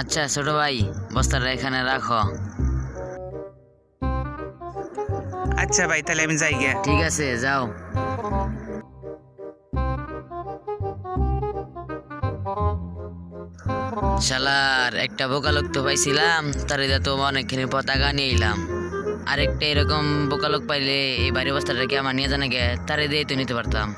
আচ্ছা ছোট ভাই বস্তাটা এখানে রাখো। আচ্ছা ভাই তাহলে আমি যাই গে ঠিক আছে যাও। শালার একটা বোকা লোক তো পাইছিলাম তার এটা তো অনেকখানি পতাকা নিয়ে এলাম। আরেকটা এরকম বোকা লোক পাইলে এই বাড়ি বস্তাটা কি আমার নিয়ে জানা গে তারে দিয়ে তো নিতে পারতাম।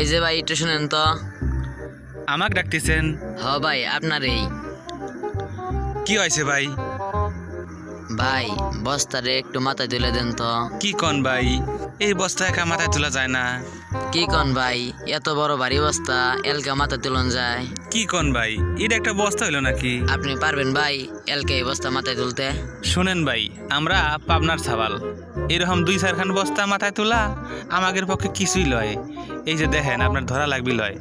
এই যে ভাই একটু শুনেন তো। আমাকে ডাকতেছেন? হ ভাই আপনার এই। কি হয়েছে ভাই? ভাই বস্তারে একটু মাথায় তুলে দেন তো। কি কন ভাই? এই বস্তা একা মাথায় তোলা যায় না। কি কন ভাই এত বড় ভারী বস্তা এলকা মাথা তুলন যায়। কি কন ভাই এটা একটা বস্তা হইল নাকি? আপনি পারবেন ভাই এলকে এই বস্তা মাথায় তুলতে। শুনেন ভাই আমরা পাবনার সাবাল এরকম দুই চারখান বস্তা মাথায় তোলা আমাদের পক্ষে কিছুই লয়। এই যে দেখেন আপনার ধরা লাগবি লয়।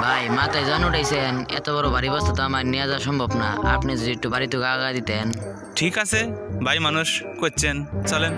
ভাই, মাথায় জন উঠাইছেন। এত বড় ভারী বস্তা তো আমার নিয়ে যাওয়া সম্ভব না। আপনি যদি একটু বাড়িতে আগা দিতেন। ঠিক আছে, ভাই মানুষ, করছেন। চলেন।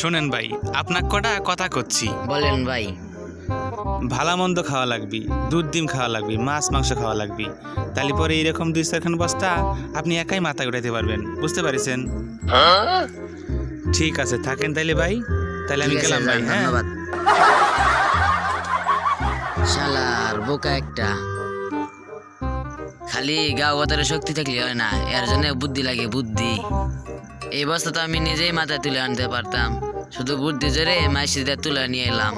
শোনেন ভাই আপনার কটা কথা করছি। বলেন ভাই। ভালো মন্দ খাওয়া লাগবি দুধ ডিম খাওয়া লাগবি মাছ মাংস খাওয়া লাগবি। তাহলে পরে এইরকম দুই চারখান বস্তা আপনি একাই মাথা উঠাইতে পারবেন বুঝতে পারিছেন? ঠিক আছে থাকেন তাইলে ভাই। তাহলে আমি গেলাম ভাই হ্যাঁ? শালার বোকা একটা। খালি গাও গতারে শক্তি থাকলে হয় না এর জন্য বুদ্ধি লাগে বুদ্ধি। এই বস্তা তো আমি নিজেই মাথায় তুলে আনতে পারতাম। শুধু বুদ্ধি জোরে মাইসিদের তুলে নিয়ে এলাম।